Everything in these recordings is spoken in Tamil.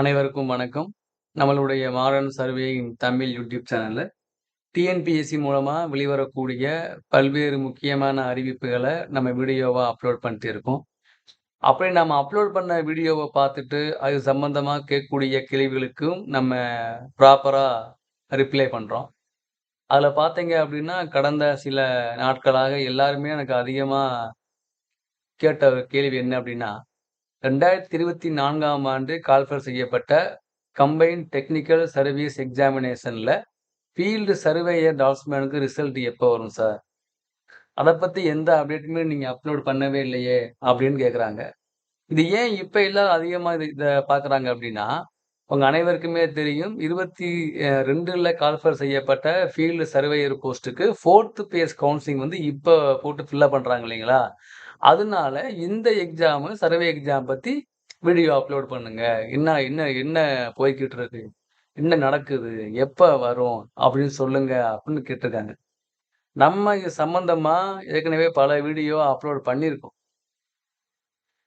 அனைவருக்கும் வணக்கம். நம்மளுடைய மாடர்ன் சர்வேயின் தமிழ் யூடியூப் சேனலில் டிஎன்பிஎஸ்சி மூலமாக வெளிவரக்கூடிய பல்வேறு முக்கியமான அறிவிப்புகளை நம்ம வீடியோவாக அப்லோட் பண்ணிட்டு இருக்கோம். அப்படி நம்ம அப்லோட் பண்ண வீடியோவை பார்த்துட்டு, அது சம்மந்தமாக கேட்கக்கூடிய கேள்விகளுக்கும் நம்ம ப்ராப்பராக ரிப்ளை பண்ணுறோம் அதில் பார்த்தீங்க அப்படின்னா, கடந்த சில நாட்களாக எல்லாருமே எனக்கு அதிகமாக கேட்ட கேள்வி என்ன அப்படின்னா, 2024ஆம் ஆண்டு கால்ஃபர் செய்யப்பட்ட கம்பைன்ட் டெக்னிக்கல் சர்வீஸ் எக்ஸாமினேஷன்ல ஃபீல்டு சர்வேயர் டாட்ஸ்மேனுக்கு ரிசல்ட் எப்போ வரும் சார்? அதை பத்தி எந்த அப்டேட்டுமே நீங்க அப்லோட் பண்ணவே இல்லையே! அப்படின்னு கேட்குறாங்க. இது ஏன் இப்ப எல்லாரும் அதிகமாக இது இதை பார்க்குறாங்க அப்படின்னா, உங்க அனைவருக்குமே தெரியும் 22ல கால்ஃபர் செய்யப்பட்ட ஃபீல்டு சர்வேயர் போஸ்ட்டுக்கு ஃபோர்த்து பேஸ் கவுன்சிலிங் வந்து இப்போ போட்டு ஃபில்லப் பண்றாங்க இல்லைங்களா? அதனால இந்த எக்ஸாமு சர்வே எக்ஸாம் பத்தி வீடியோ அப்லோட் பண்ணுங்க. என்ன என்ன என்ன போய்க்கிட்டு இருக்கு? என்ன நடக்குது? எப்போ வரும்? அப்படின்னு சொல்லுங்க அப்படின்னு கேட்டிருக்காங்க. நம்ம இது சம்பந்தமா ஏற்கனவே பல வீடியோ அப்லோட் பண்ணியிருக்கோம்.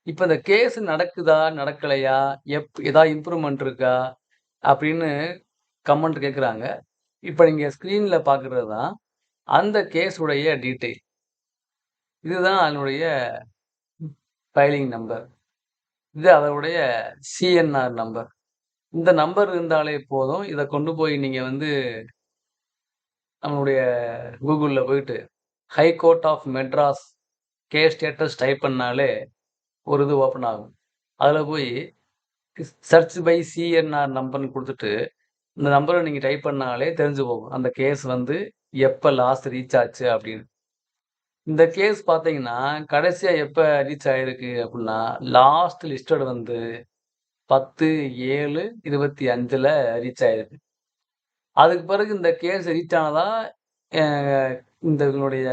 இப்போ இந்த கேஸ் நடக்குதா? நடக்கலையா? எப் ஏதாவது இம்ப்ரூவ்மெண்ட் இருக்கா? அப்படின்னு கமெண்ட் கேட்குறாங்க. இப்போ நீங்கள் ஸ்க்ரீனில் பார்க்குறது தான் அந்த கேஸுடைய உடைய டீட்டெயில். இதுதான் அதனுடைய ஃபைலிங் நம்பர். இது அதனுடைய சிஎன்ஆர் நம்பர். இந்த நம்பர் இருந்தாலே போதும். இதை கொண்டு போய் நீங்கள் வந்து நம்மளுடைய கூகுளில் போயிட்டு high court of Madras case status type பண்ணாலே ஒரு இது ஓப்பன் ஆகும். அதில் போய் சர்ச் பை சிஎன்ஆர் நம்பர்னு கொடுத்துட்டு இந்த நம்பரை நீங்கள் டைப் பண்ணாலே தெரிஞ்சு போகும். அந்த கேஸ் வந்து எப்போ லாஸ்ட் ரீச் ஆச்சு அப்படின்னு. இந்த கேஸ் பார்த்தீங்கன்னா, கடைசியா எப்ப ரீச் ஆயிருக்கு அப்படின்னா, லாஸ்ட் லிஸ்டட் வந்து 10/7/25ல ரீச் ஆயிருக்கு. அதுக்கு பிறகு இந்த கேஸ் ரீச் ஆனதா இந்த இதனுடைய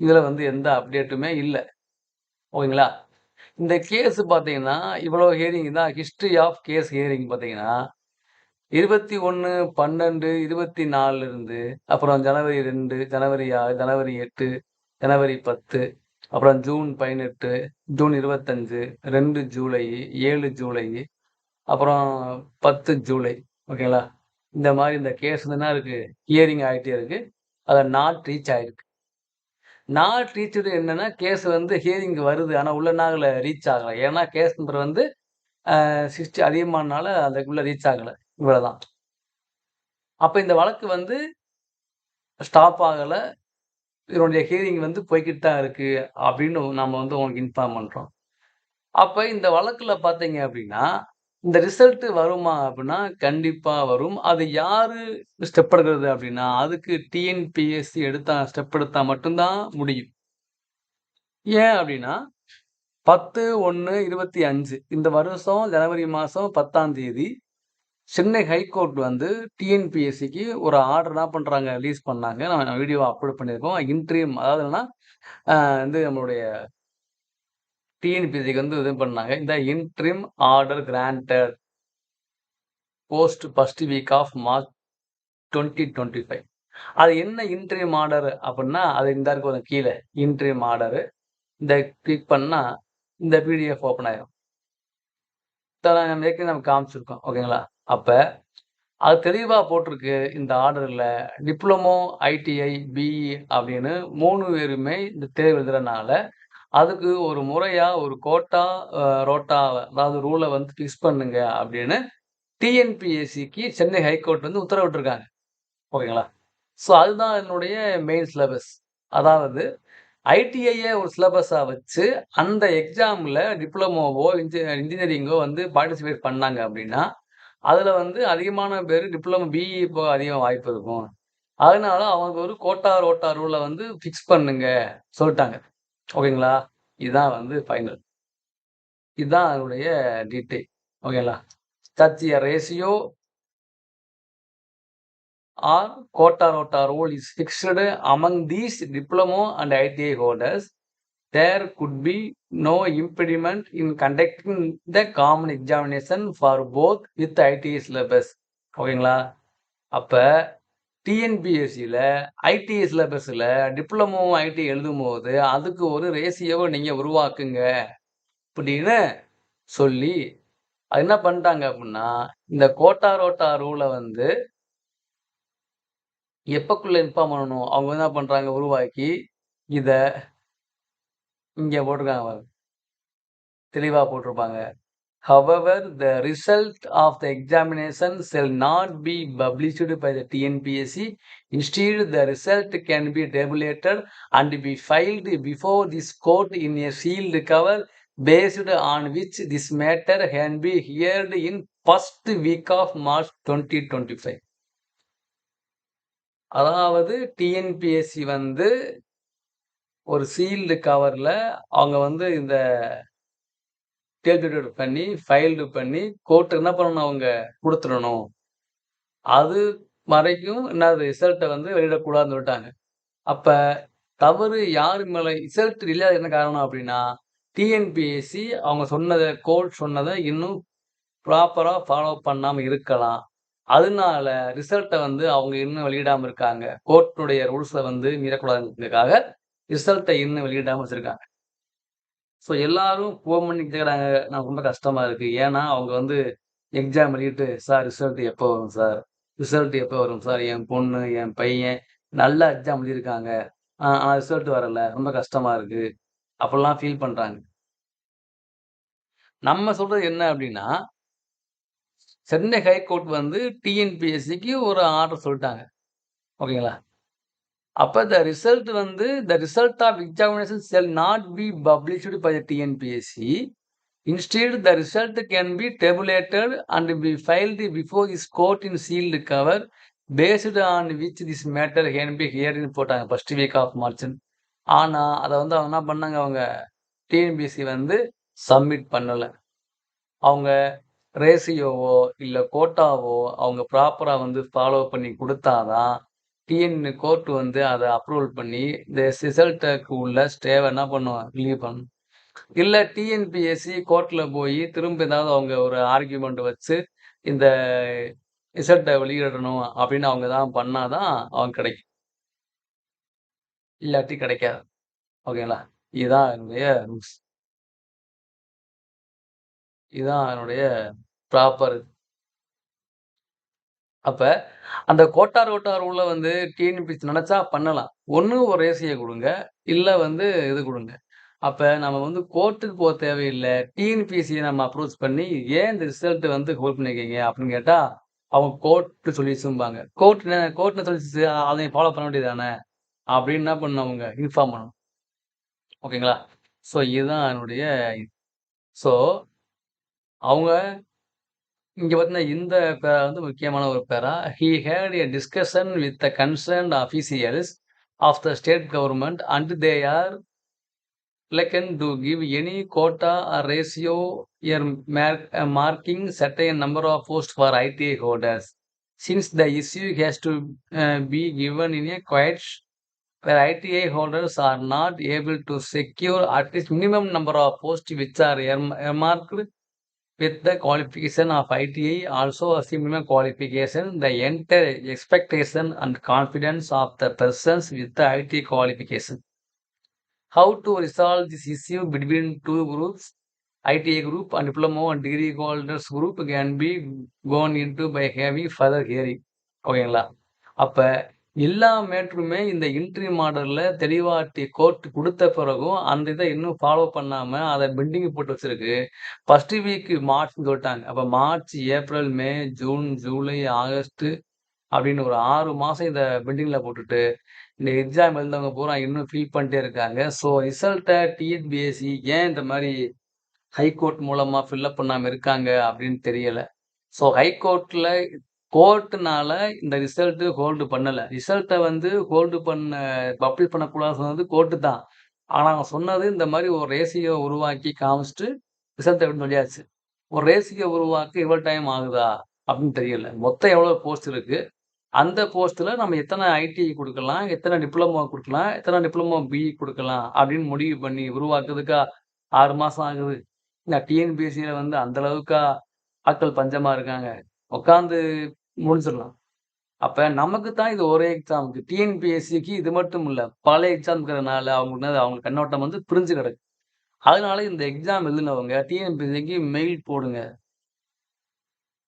இதில் வந்து எந்த அப்டேட்டுமே இல்லை ஓகேங்களா? இந்த கேஸ் பார்த்தீங்கன்னா, இவ்வளோ ஹியரிங் தான் ஹிஸ்ட்ரி ஆஃப் கேஸ் ஹியரிங் பார்த்தீங்கன்னா, இருபத்தி ஒன்று பன்னெண்டு இருபத்தி நாலுலேருந்து அப்புறம் ஜனவரி ரெண்டு ஜனவரி ஆறு ஜனவரி எட்டு ஜனவரி 10, அப்புறம் ஜூன் 18, ஜூன் 25, 2 ஜூலை, ஏழு ஜூலை, அப்புறம் 10 ஜூலை. ஓகேங்களா? இந்த மாதிரி இந்த கேஸ் வந்து என்ன இருக்கு? ஹியரிங் ஆயிட்டே இருக்கு. அதை நாட் ரீச் ஆகிருக்கு நாட் ரீச்டு என்னென்னா கேஸ் வந்து ஹியரிங்க்கு வருது. ஆனால் உள்ள நாளில் ரீச் ஆகலை ஏன்னா கேஸ் நம்பர் வந்து அ 60 அதிகமானனால ரீச் ஆகலை இவ்வளோதான் அப்போ இந்த வழக்கு வந்து ஸ்டாப் ஆகலை இதனுடைய ஹியரிங் வந்து போய்க்கிட்டு தான் இருக்குது அப்படின்னு நம்ம வந்து உங்களுக்கு இன்ஃபார்ம் பண்ணுறோம் அப்போ இந்த வழக்கில் பார்த்தீங்க அப்படின்னா, இந்த ரிசல்ட்டு வருமா அப்படின்னா, கண்டிப்பாக வரும். அது யார் ஸ்டெப் எடுக்கிறது அப்படின்னா, அதுக்கு டிஎன்பிஎஸ்சி எடுத்தா ஸ்டெப் எடுத்தா மட்டும்தான் முடியும். ஏன் அப்படின்னா, 10/1/25 இந்த வருஷம் ஜனவரி மாதம் பத்தாம் தேதி சென்னை ஹைகோர்ட் வந்து டிஎன்பிஎஸ்சிக்கு ஒரு ஆர்டர் என்ன பண்ணுறாங்க ரிலீஸ் பண்ணாங்க. நம்ம வீடியோ அப்லோட் பண்ணியிருக்கோம். இன்ட்ரீம் அதாவது என்னன்னா, வந்து நம்மளுடைய டிஎன்பிஎஸ்சிக்கு வந்து இது பண்ணாங்க. இந்த interim order granted post first week of March 2025. அது என்ன இன்ட்ரிம் ஆர்டர் அப்படின்னா, அது இந்த இருக்கு கீழே இன்ட்ரீம் இன்ட்ரிம் இந்த கிளிக் பண்ணால் இந்த பிடிஎஃப் ஓப்பன் ஆகிடும் நம்ம ஏற்கனவே நம்ம காமிச்சிருக்கோம். ஓகேங்களா? அப்போ அது தெளிவாக போட்டிருக்கு இந்த ஆர்டரில் டிப்ளமோ, ஐடிஐ, பிஇ அப்படின்னு மூணு பேருமே இந்த தேர்வு எழுதுறதுனால அதுக்கு ஒரு முறையாக ஒரு கோட்டா, ரோட்டா அதாவது ரூலை வந்து ஃபிக்ஸ் பண்ணுங்க அப்படின்னு டிஎன்பிஎஸ்சிக்கு சென்னை ஹைகோர்ட் வந்து உத்தரவிட்டிருக்காங்க. ஓகேங்களா? ஸோ அதுதான் என்னுடைய மெயின் சிலபஸ். அதாவது ஐடிஐயை ஒரு சிலபஸாக வச்சு அந்த எக்ஸாமில் டிப்ளமோவோ, இன்ஜி இன்ஜினியரிங்கோ வந்து பார்ட்டிசிபேட் பண்ணாங்க அப்படின்னா, அதில் வந்து அதிகமான பேர் டிப்ளமோ, பிஇ போக அதிகமாக வாய்ப்பு இருக்கும். அதனால அவங்க ஒரு கோட்டா, ரோட்டா ரூலை வந்து ஃபிக்ஸ் பண்ணுங்க சொல்லிட்டாங்க ஓகேங்களா? இதுதான் வந்து ஃபைனல். இதுதான் அதனுடைய டீட்டெயில். ஓகேங்களா? Such ratio or quota rota rule is fixed among these diploma and ITI holders. There could be no impediment in conducting the common examination for both with ITI syllabus ஓகேங்களா? அப்போ டிஎன்பிஎஸ்சியில் ஐடிஐ டிப்ளமோவும் டிப்ளமோ, எழுதும் போது அதுக்கு ஒரு ரேசியோவை நீங்கள் உருவாக்குங்க. அப்படின்னு சொல்லி அது என்ன பண்ணிட்டாங்க அப்படின்னா இந்த கோட்டா ரோட்டா ரூலை வந்து எப்பக்குள்ள இன்ஃபார்ம் பண்ணணும். அவங்க என்ன பண்ணுறாங்க உருவாக்கி, இதை இங்கே போட்டிருக்காங்க தெளிவாக போட்டிருப்பாங்க however the result of the examination shall not be published by the TNPSC instead the result can be tabulated and be filed before this court in a sealed cover based on which this matter can be heard in first week of March twenty twenty five அதாவது டிஎன்பிஎஸ்சி வந்து ஒரு சீல்டு கவரில் அவங்க வந்து இந்த டேபிள் பண்ணி, ஃபைல்டு பண்ணி கோர்ட்டு என்ன பண்ணணும் அவங்க கொடுத்துடணும் அது வரைக்கும் என்னது ரிசல்ட்டை வந்து வெளியிடக்கூடாதுன்னு சொல்லிட்டாங்க. அப்போ தவறு யார் மேலே ரிசல்ட் இல்லாத என்ன காரணம் அப்படின்னா டிஎன்பிஎஸ்சி அவங்க சொன்னதை கோர்ட் சொன்னதை இன்னும் ப்ராப்பராக ஃபாலோ பண்ணாமல் இருக்கலாம். அதனால ரிசல்ட்டை வந்து அவங்க இன்னும் வெளியிடாமல் இருக்காங்க. கோர்ட்டுடைய ரூல்ஸை வந்து மீறக்கூடாதுங்கிறதுக்காக ரிசல்ட்டை இன்னும் வெளியிடாம வச்சுருக்காங்க ஸோ எல்லாரும் ஃபோன் பண்ணி கேட்குறாங்க. நான் ரொம்ப கஷ்டமாக இருக்குது ஏன்னா, அவங்க வந்து எக்ஸாம் எழுதிட்டு, "சார் ரிசல்ட் எப்போ வரும் சார்? ரிசல்ட் எப்போ வரும் சார்? என் பொண்ணு, என் பையன் நல்லா எக்ஸாம் எழுதியிருக்காங்க. ஆ ரிசல்ட் வரல. ரொம்ப கஷ்டமாக இருக்குது அப்படிலாம் ஃபீல் பண்ணுறாங்க நம்ம சொல்கிறது என்ன அப்படின்னா சென்னை ஹைகோர்ட் வந்து டிஎன்பிஎஸ்சிக்கு ஒரு ஆர்டர் சொல்லிட்டாங்க ஓகேங்களா? அப்போ த ரிசல்ட் வந்து the result of examination shall not be published by the TNPSC. Instead the result can be tabulated and be filed before is court in sealed cover, based on which this matter can be ஹியர்டுன்னு போட்டாங்க. ஃபர்ஸ்ட் வீக் ஆஃப் மார்ச்ன்னு. ஆனால் அதை வந்து அவங்க என்ன பண்ணாங்க அவங்க டிஎன்பிஎஸ்சி வந்து சப்மிட் பண்ணலை அவங்க ரேசியோவோ இல்லை கோட்டாவோ அவங்க ப்ராப்பராக வந்து ஃபாலோ பண்ணி கொடுத்தாதான் டிஎன் கோர்ட் வந்து அதை அப்ரூவல் பண்ணி, இந்த ரிசல்ட்டுக்கு உள்ள ஸ்டேவை என்ன பண்ணும்? ரிலீவ் பண்ணும். இல்லை டிஎன்பிஎஸ்சி கோர்ட்டில் போய் திரும்ப ஏதாவது அவங்க ஒரு ஆர்கியூமெண்ட் வச்சு, இந்த ரிசல்ட்டை வெளியிடணும் அப்படின்னு அவங்க தான் பண்ணாதான் அவங்க கிடைக்கும். இல்லாட்டி கிடைக்காது. ஓகேங்களா? இதுதான் என்னுடைய ரூல்ஸ். இதுதான் என்னுடைய ப்ராப்பர் அப்போ அந்த கோட்டார் கோட்டார் ரூல வந்து டிஎன்பிஎஸ்சி நினச்சா பண்ணலாம். ஒன்று ஒரு ஏசியை கொடுங்க இல்லை வந்து இது கொடுங்க அப்போ நம்ம வந்து கோர்ட்டுக்கு போக தேவையில்லை டிஎன்பிஎஸ்சியை நம்ம அப்ரோச் பண்ணி, "ஏன் இந்த ரிசல்ட்டு வந்து ஹோல்ட் பண்ணிருக்கீங்க அப்படின்னு கேட்டால் அவங்க கோர்ட்டு சொல்லிருச்சும்பாங்க. கோர்ட் என்ன கோர்ட் என்ன சொல்லிச்சு? ஃபாலோ பண்ண வேண்டியது தானே! அப்படின்னு என்ன பண்ணணும் அவங்க இன்ஃபார்ம் பண்ணணும். ஓகேங்களா? ஸோ இதுதான் என்னுடைய ஸோ அவங்க இங்க பார்த்தீங்கன்னா, இந்த பேரா வந்து முக்கியமான ஒரு பேரா. "He had a discussion with the concerned officials of the state government and they are reluctant to give any quota or ratio or mark marking certain number of posts for ITI holders, since the issue has to uh, be given in a quiet where ITI holders are not able to secure at least minimum number of posts which are earmarked with the qualification of ITI also as a minimum qualification, the entire expectation and confidence of the persons with the ITI qualification. How to resolve this issue between two groups, ITI group and diploma and degree holders group can be gone into by having further hearing." ஓகேங்களா? அப்ப எல்லா மேட்டருமே இந்த இன்ட்ரி மாடலில் தெளிவாட்டி டி கோர்ட் பிறகும், அந்த இதை இன்னும் ஃபாலோ பண்ணாம அதை பெண்டிங் போட்டு வச்சிருக்கு. ஃபர்ஸ்ட் வீக் மார்ச்னு சொல்லிட்டாங்க அப்போ March, April, May, June, July, August அப்படின்னு ஒரு ஆறு மாசம் இந்த பெண்டிங்ல போட்டுட்டு, இந்த எக்ஸாம் எழுந்தவங்க பூரா இன்னும் ஃபீல் பண்ணிட்டே இருக்காங்க. ஸோ ரிசல்ட்டை டிஎன்பிஎஸ்சி ஏன் இந்த மாதிரி ஹைகோர்ட் மூலமா ஃபில்லப் பண்ணாமல் இருக்காங்க அப்படின்னு தெரியலை ஸோ ஹைகோர்ட்டில் கோர்ட்டுனால இந்த ரிசல்ட்டு ஹோல்டு பண்ணலை ரிசல்ட்டை வந்து ஹோல்டு பண்ண பப்ளிஷ் பண்ணக்கூடாது சொன்னது கோர்ட்டு தான். ஆனால் அவங்க சொன்னது இந்த மாதிரி ஒரு ரேசியை உருவாக்கி காமிச்சிட்டு ரிசல்ட் அப்படின்னு சொல்லியாச்சு. ஒரு ரேசியை உருவாக்க இவ்வளோ டைம் ஆகுதா? அப்படின்னு தெரியல. மொத்தம் எவ்வளோ போஸ்ட் இருக்கு? அந்த போஸ்ட்டில் நம்ம எத்தனை ஐடிஐ கொடுக்கலாம் எத்தனை டிப்ளமோ கொடுக்கலாம் எத்தனை டிப்ளமோ பிஇ கொடுக்கலாம் அப்படின்னு முடிவு பண்ணி உருவாக்குறதுக்கா ஆறு மாதம் ஆகுது. இந்த டிஎன்பிஎஸ்சியில் வந்து அந்த அளவுக்கா ஆட்கள் பஞ்சமா இருக்காங்க. உட்காந்து முடிச்சிடலாம். அப்ப நமக்கு தான் இது ஒரே எக்ஸாமுக்கு டிஎன்பிஎஸ்சிக்கு இது மட்டும் இல்ல. பல எக்ஸாம் இருக்கிறதுனால அவங்க அவங்க கண்ணோட்டம் வந்து பிரிஞ்சு கிடக்கு. அதனால இந்த எக்ஸாம் எழுதினவங்க டிஎன்பிஎஸ்சிக்கு மெயில் போடுங்க.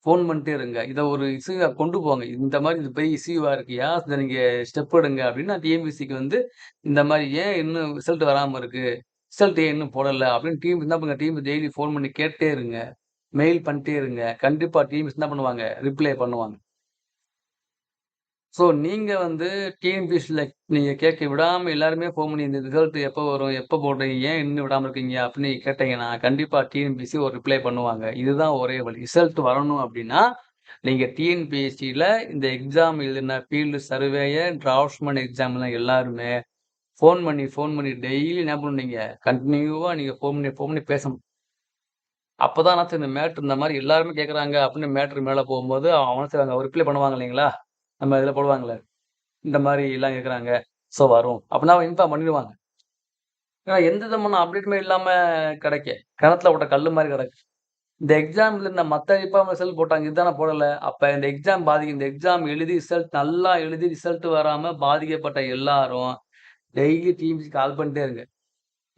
ஃபோன் பண்ணிட்டே இருங்க. இத ஒரு இஷ்யூவா கொண்டு போங்க. இந்த மாதிரி இது பெரிய இஷ்யூவா இருக்கியா இதை நீங்க ஸ்டெப் எடுங்க அப்படின்னு நான் டிஎன்பிஎஸ்சிக்கு வந்து இந்த மாதிரி ஏன் இன்னும் ரிசல்ட் வராம இருக்கு? ரிசல்ட் ஏன் இன்னும் போடலை அப்படின்னு டீம் என்ன பண்ணுங்க டீம் டெய்லி ஃபோன் பண்ணி கேட்டே இருங்க. மெயில் பண்ணிட்டே இருங்க. கண்டிப்பாக டிஎன்பிஎஸ்சி என்ன பண்ணுவாங்க? ரிப்ளை பண்ணுவாங்க. ஸோ நீங்கள் வந்து டிஎன்பிஎஸ்சில நீங்கள் கேட்க விடாமல் எல்லாருமே ஃபோன் பண்ணி இந்த ரிசல்ட் எப்போ வரும்? எப்போ போடுறீங்க? ஏன் இன்னும் விடாமல் இருக்கீங்க? அப்படின்னு கேட்டீங்கன்னா, கண்டிப்பாக டிஎன்பிஎஸ்சி ஒரு ரிப்ளை பண்ணுவாங்க. இதுதான் ஒரே வழி. ரிசல்ட் வரணும் அப்படின்னா, நீங்கள் டிஎன்பிஎஸ்சியில் இந்த எக்ஸாம் எழுதின ஃபீல்டு சர்வேயர், டிராஃப்ட்மேன் எக்ஸாம்லாம் எல்லாருமே ஃபோன் பண்ணி, ஃபோன் பண்ணி டெய்லி என்ன பண்ணீங்க? கண்டினியூவாக நீங்கள் ஃபோன் பண்ணி, ஃபோன் பண்ணி பேசணும். அப்போதான் நான் இந்த மேட்டர் இந்த மாதிரி எல்லாருமே கேட்கறாங்க அப்படின்னு மேட்ரு மேலே போகும்போது, அவன் செய்வாங்க அவர் ரிப்ளை பண்ணுவாங்க இல்லைங்களா? நம்ம இதில் போடுவாங்கல்ல. இந்த மாதிரி எல்லாம் கேட்குறாங்க ஸோ வரும். அப்படின்னா அவன் இன்ஃபார்ம் பண்ணிடுவாங்க. ஏன்னா எந்த விதமான அப்டேட்டுமே இல்லாமல் கிடைக்க. கிணத்துல விட்ட கல் மாதிரி கிடக்கு. இந்த எக்ஸாமில் இந்த மற்ற இப்போ ரிசல்ட் போட்டாங்க. இதுதானே போடலை அப்போ இந்த எக்ஸாம் பாதிக்கும். இந்த எக்ஸாம் எழுதி ரிசல்ட் நல்லா எழுதி ரிசல்ட் வராமல் பாதிக்கப்பட்ட எல்லாரும் டெய்லி டிஎம்சி கால் பண்ணிட்டே இருங்க.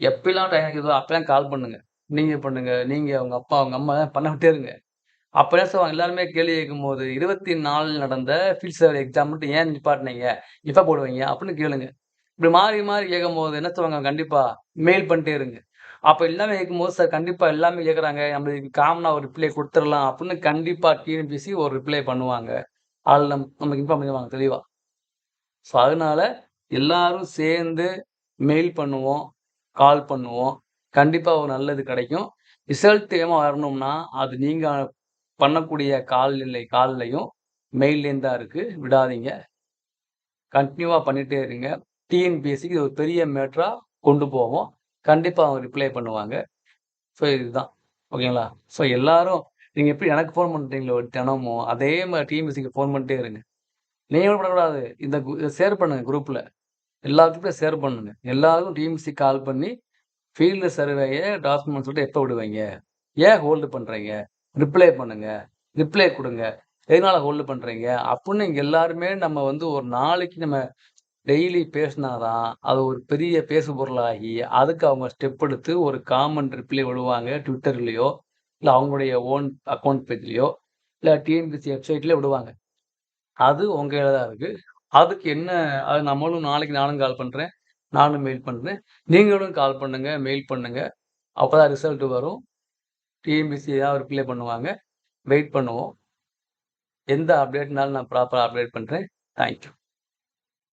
எப்பெல்லாம் டைம் கிடைக்குதோ அப்பெல்லாம் கால் பண்ணுங்கள் நீங்க பண்ணுங்க. நீங்க அவங்க அப்பா, அவங்க அம்மா பண்ண விட்டே இருங்க. அப்ப என்ன சொல்லுவாங்க எல்லாருமே கேள்வி கேட்கும்போது 24 நடந்த ஃபீல்ட் சர்வே எக்ஸாம் மட்டும் ஏன் நிப்பாட்டினீங்க எப்ப போடுவீங்க? அப்படின்னு கேளுங்க. இப்படி மாறி மாறி கேட்கும்போது என்ன சொல்லுவாங்க கண்டிப்பா மெயில் பண்ணிட்டே இருங்க. அப்ப எல்லாமே கேட்கும்போது சார் கண்டிப்பா எல்லாமே கேட்கறாங்க. நம்மளுக்கு காமனாக காமனா ஒரு ரிப்ளை கொடுத்துடலாம் அப்படின்னு கண்டிப்பா டிஎன்பிஎஸ்சி ஒரு ரிப்ளை பண்ணுவாங்க. ஆள் நம் நமக்கு இன்ஃபார்ம் பண்ணிடுவாங்க தெளிவா. ஸோ அதனால எல்லாரும் சேர்ந்து மெயில் பண்ணுவோம். கால் பண்ணுவோம். கண்டிப்பாக ஒரு நல்லது கிடைக்கும். ரிசல்ட் ஏமா வரணும்னா, அது நீங்கள் பண்ணக்கூடிய கால்நிலை கால்லயும், மெயில்லயும் தான் இருக்கு. விடாதீங்க. கண்டினியூவாக பண்ணிகிட்டே இருங்க. டிஎன்பிஎஸ்சிக்கு இது ஒரு பெரிய மேட்ராக கொண்டு போவோம். கண்டிப்பாக அவங்க ரிப்ளை பண்ணுவாங்க. ஸோ இதுதான். ஓகேங்களா? ஸோ எல்லாரும் நீங்கள் எப்படி எனக்கு ஃபோன் பண்ணுறீங்களோ தினமும், அதே மாதிரி டிஎன்பிஎஸ்சிக்கு ஃபோன் பண்ணிட்டே இருங்க. நீங்கள் என்ன பண்ணக்கூடாது? இந்த கு இத ஷேர் பண்ணுங்கள் குரூப்பில் எல்லாத்துக்கும் ஷேர் பண்ணுங்கள் எல்லாருக்கும் டிஎன்பிஎஸ்சிக்கு கால் பண்ணி ஃபீல்டு சர்வேயை டாக்குமெண்ட் சொல்லிட்டு எப்போ விடுவீங்க? ஏன் ஹோல்டு பண்ணுறீங்க ரிப்ளை பண்ணுங்க. ரிப்ளை கொடுங்க எதனால ஹோல்டு பண்ணுறீங்க அப்படின்னு இங்கே எல்லாருமே நம்ம வந்து ஒரு நாளைக்கு நம்ம டெய்லி பேசினாதான் அது ஒரு பெரிய பேசு பொருளாகி, அதுக்கு அவங்க ஸ்டெப் எடுத்து ஒரு காமன் ரிப்ளை விடுவாங்க. ட்விட்டர்லேயோ இல்லை அவங்களுடைய ஓன் அக்கவுண்ட் பேஜ்லேயோ இல்லை டிஎன்பிஎஸ்சி வெப்சைட்லேயே விடுவாங்க. அது உங்க இருக்குது தான் அதுக்கு என்ன அது நம்மளும் நாளைக்கு நானும் கால் பண்ணுறேன் நானும் மெயில் பண்ணுறேன் நீங்களும் கால் பண்ணுங்கள் மெயில் பண்ணுங்கள் அப்போ தான் ரிசல்ட் வரும். டிஎன்பிஎஸ்சி ஏதாவது ரிப்ளை பண்ணுவாங்க. வெயிட் பண்ணுவோம். எந்த அப்டேட்னாலும் நான் ப்ராப்பராக அப்டேட் பண்ணுறேன் தேங்க் யூ.